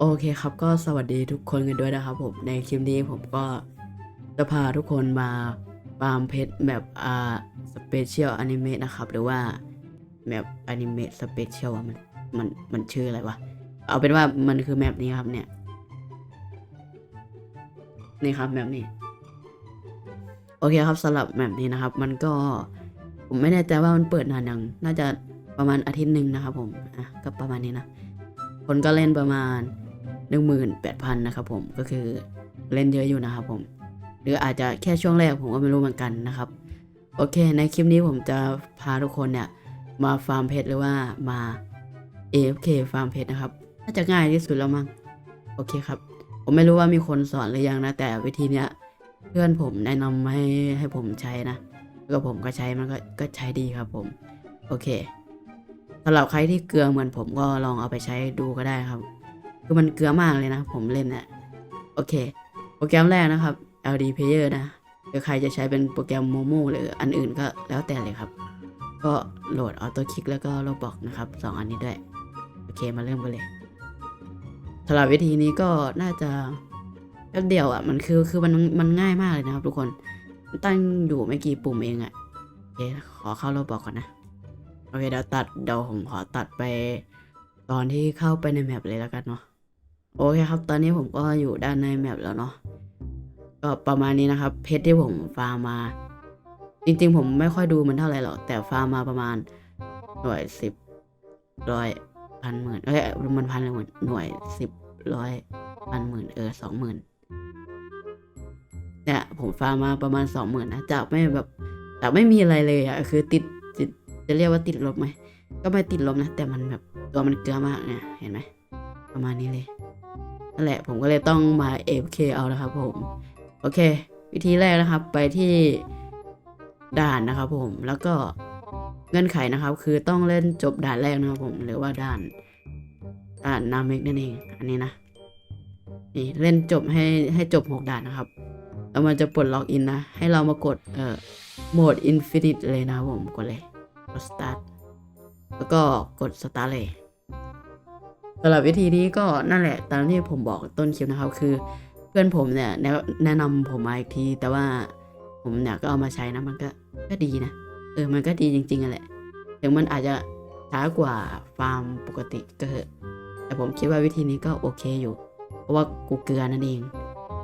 โอเคครับก็สวัสดีทุกคนกันด้วยนะครับผม ในคลิปนี้ผมก็จะพาทุกคนมาฟาร์มเพชรแบบอ่าสเปเชียลอนิเมะนะครับ หรือว่าแบบอนิเมะสเปเชียลมันมันมันชื่ออะไรวะ เอาเป็นว่ามันคือแมปนี้ครับเนี่ย นี่ครับแมปนี้ โอเคครับสำหรับแมปนี้นะครับ มันก็ผมไม่แน่ใจว่ามันเปิดนานยังน่าจะ ประมาณอาทิตย์หนึ่งนะครับผมอะก็ประมาณนี้นะคนก็เล่นประมาณ 18,000นะครับผมก็คือเล่นเยอะอยู่นะครับผมหรืออาจจะแค่ช่วงแรกผมก็ไม่รู้เหมือนกันนะครับโอเค ในคลิปนี้ผมจะพาทุกคนเนี่ยมาฟาร์มเพชรหรือว่ามา AFK ฟาร์มเพชรนะครับน่าจะง่ายที่สุดแล้วมั้งโอเคครับ ผมไม่รู้ว่ามีคนสอนหรือยังนะ แต่วิธีเนี้ยเพื่อนผมแนะนำให้ให้ผมใช้นะแล้วก็ผมก็ใช้มันก็ก็ใช้ดีครับผม โอเคำหรับใครที่เกลือเหมือนผมก็ลองเอาไปใช้ดูก็ได้ครับ คือมันเกลือมากเลยนะ ผมเล่นนะโอเค โปรแกรมแรกนะครับ LD Player นะหรือใครจะใช้เป็นโปรแกรม Momo หรืออันอื่นก็แล้วแต่เลยครับ ก็โหลด Auto Kick แล้วก็ Roblox นะครับสองอันนี้ด้วย โอเคมาเริ่มกันเลยสำหรับวิธีนี้ก็น่าจะแป๊บเดียวอะ มันคือคือมันมันง่ายมากเลยนะครับ ทุกคนตั้งอยู่ไม่กี่ปุ่มเองอะโอเคขอเข้า Roblox ก่อนนะ โอเคเดี๋ยวตัดเดี๋ยวผมขอตัดไป ตอนที่เข้าไปในแมปเลยแล้วกันเนาะโอเคครับ ตอนนี้ผมก็อยู่ด้านในแมปแล้วเนาะก็ประมาณนี้นะครับ เพชรที่ผมฟาร์มมา จริง ๆ ผมไม่ค่อยดูมันเท่าไหร่หรอก แต่ฟาร์มมาประมาณหน่วยสิบร้อยพันหมื่นเอ้ยมันพันเลยหมื่นหน่วยสิบร้อยพันหมื่นเออสองหมื่นเนี่ยผมฟาร์มมาประมาณสองหมื่นนะจากไม่แบบจากไม่มีอะไรเลยอะคือติดติด จะเรียกว่าติดลบไหม ก็ไม่ติดลบนะ แต่มันแบบตัวมันเกลือมากเนี่ย เห็นไหม ประมาณนี้เลย นั่นแหละ ผมก็เลยต้องมา AFK เอานะครับผม โอเค วิธีแรกนะครับ ไปที่ด่านนะครับผม แล้วก็เงื่อนไขนะครับ คือต้องเล่นจบด่านแรกนะครับผม หรือว่าด่านด่านนาเมกนั่นเอง อันนี้นะ นี่เล่นจบให้ให้จบหกด่านนะครับแล้วมันจะปลดล็อกอินนะ ให้เรามากดเอ่อโหมดอินฟินิตเลยนะครับผม กดเลย ด start แล้วก็กด start เลยสำหรับวิธีนี้ก็นั่นแหละตามที่ผมบอกต้นคลิปนะครับคือ เพื่อนผมเนี่ยแนะนะนำผมมาอีกที แต่ว่าผมเนี่ยก็เอามาใช้นะมันก็ก็ดีนะเออมันก็ดีจริงๆอะแหละถึงมันอาจจะช้ากว่าฟาร์มปกติก็เถอะแต่ผมคิดว่าวิธีนี้ก็โอเคอยู่ เพราะว่ากูเกลือนั่นเอง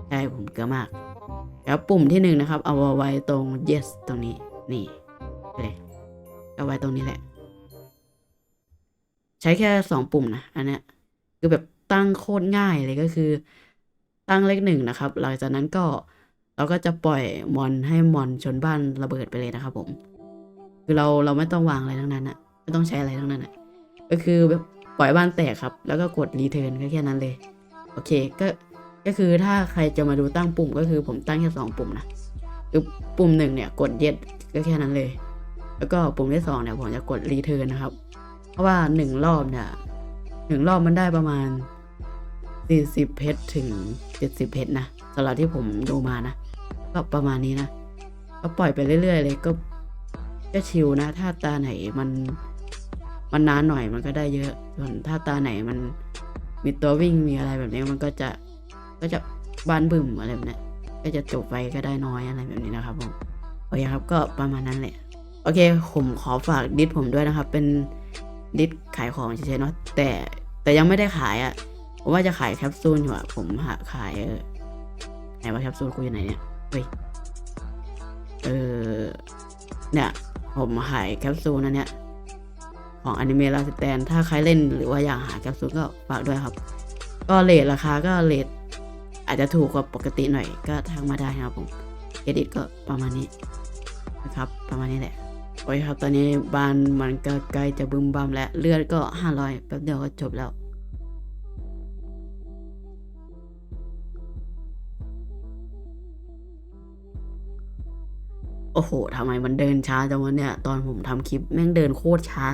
ใช่ผมเกลือมาก แล้วปุ่มที่หนึ่งนะครับ เอาไว้ตรง yes ตรงนี้นี่เลย เอาไว้ตรงนี้แหละ ใช้แค่สองปุ่มนะ อันเนี้ยคือแบบตั้งโคตรง่ายเลยก็คือ ตั้งเลขหนึ่งนะครับ หลังจากนั้นก็เราก็จะปล่อยมอนให้มอนชนบ้านระเบิดไปเลยนะครับผม คือเราเราไม่ต้องวางอะไรทั้งนั้นอะไม่ต้องใช้อะไรทั้งนั้นอะก็คือแบบปล่อยบ้านแตกครับ แล้วก็กดรีเทิร์นก็แค่นั้นเลย โอเคก็ก็คือถ้าใครจะมาดูตั้งปุ่มก็คือผมตั้งแค่สองปุ่มนะคือปุ่มหนึ่งเนี่ย กดเย็ดก็แค่นั้นเลย แล้วก็ปุ่มที่สองเนี่ยผมจะกดรีเทิร์นนะครับ เพราะว่าหนึ่งรอบเนี่ยหนึ่งรอบมันได้ประมาณสี่สิบเพชรถึงเจ็ดสิบเพชรนะสำหรับที่ผมดูมานะ ก็ประมาณนี้นะ ก็ปล่อยไปเรื่อย ๆ เลยก็ก็ชิลนะ ถ้าตาไหนมันมันนานหน่อยมันก็ได้เยอะ ส่วนถ้าตาไหนมันมีตัววิ่งมีอะไรแบบนี้มันก็จะก็จะบ้านบึ้มอะไรแบบนี้ก็จะจบไปก็ได้น้อยอะไรแบบนี้นะครับผมโอเคครับก็ประมาณนั้นแหละ โอเค ผมขอฝากดิสผมด้วยนะครับ เป็นดิสขายของเฉยๆเนาะแต่แต่ยังไม่ได้ขายอะ่ะผมว่าจะขายแคปซูลอยู่อะผมหาขายเออไหนว่าแคปซูลกูอยู่ไหนเนี่ยเฮ้ยเออเนี่ย ผมขายแคปซูลนะเนี่ยของอนิเมะลาสแตนถ้าใครเล่นหรือว่าอยากหาแคปซูลก็ฝากด้วยครับ ก็เลทราคาก็เลทอาจจะถูกกว่าปกติหน่อยก็ทักมาได้นะครับผมเครดิตก็ประมาณนี้นะครับ ประมาณนี้แหละ โอเคครับ ตอนนี้บ้านมันก็ใกล้จะบึมบัมแล้ว เลือดก็ห้าร้อยแป๊บเดียวก็จบแล้ว โอ้โหทำไมมันเดินช้าจังวะเนี่ย ตอนผมทำคลิปแม่งเดินโคตรช้า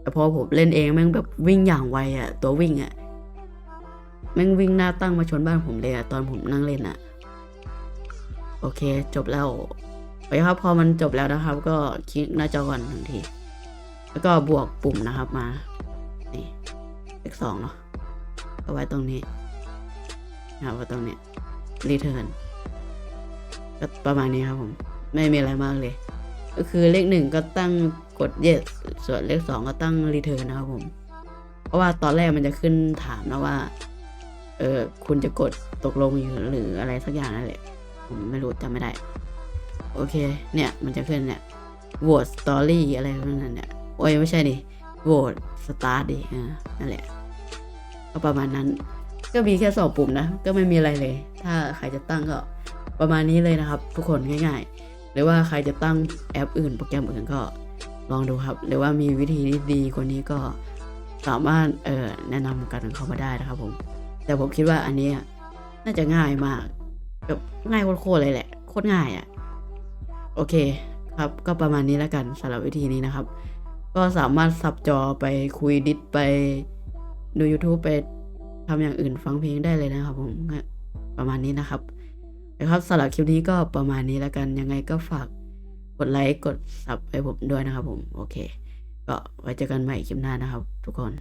แต่พอผมเล่นเองแม่งแบบวิ่งอย่างไวอะตัววิ่งอะแม่งวิ่งหน้าตั้งมาชนบ้านผมเลยอะตอนผมนั่งเล่นอะโอเค จบแล้ว โอเคครับพอมันจบแล้วนะครับ ก็คลิกหน้าจอก่อนหนึ่งที แล้วก็บวกปุ่มนะครับมา นี่เลขสองเนาะเอาไว้ตรงนี้นะครับไว้ตรงนี้ return ก็ประมาณนี้ครับผม ไม่มีอะไรมากเลย ก็คือเลขหนึ่งก็ตั้งกด yes ส่วนเลขสองก็ตั้ง return นะครับผม เพราะว่าตอนแรกมันจะขึ้นถามนะว่าเออคุณจะกดตกลงอยู่หรืออะไรสักอย่างนั่นแหละ ผมไม่รู้จำไม่ได้ โอเค เนี่ย มันจะขึ้นเนี่ย vote story อะไรพวกนั้นเนี่ย โอ้ยไม่ใช่ดิ vote start ดิอ่านั่นแหละ ก็ประมาณนั้น ก็มีแค่สองปุ่มนะ ก็ไม่มีอะไรเลย ถ้าใครจะตั้งก็ประมาณนี้เลยนะครับ ทุกคนง่าย ๆ หรือว่าใครจะตั้งแอปอื่นโปรแกรมอื่นก็ลองดูครับ หรือว่ามีวิธีที่ดีกว่านี้ก็สามารถเอ่อแนะนำกันเข้ามาได้นะครับผม แต่ผมคิดว่าอันนี้น่าจะง่ายมากแบบง่ายโคตรเลยแหละโคตรง่ายอะ่ะ โอเคครับก็ประมาณนี้แล้วกันสำหรับวิธีนี้นะครับ ก็สามารถสับจอไปคุยดิสไปดู YouTube ไปทำอย่างอื่นฟังเพลงได้เลยนะครับผมประมาณนี้นะครับนะครับสำหรับคลิปนี้ก็ประมาณนี้แล้วกันยังไงก็ฝากกดไลค์กดซับให้ผมด้วยนะครับผม โอเค ก็ไว้เจอกันใหม่คลิปหน้านะครับ ทุกคน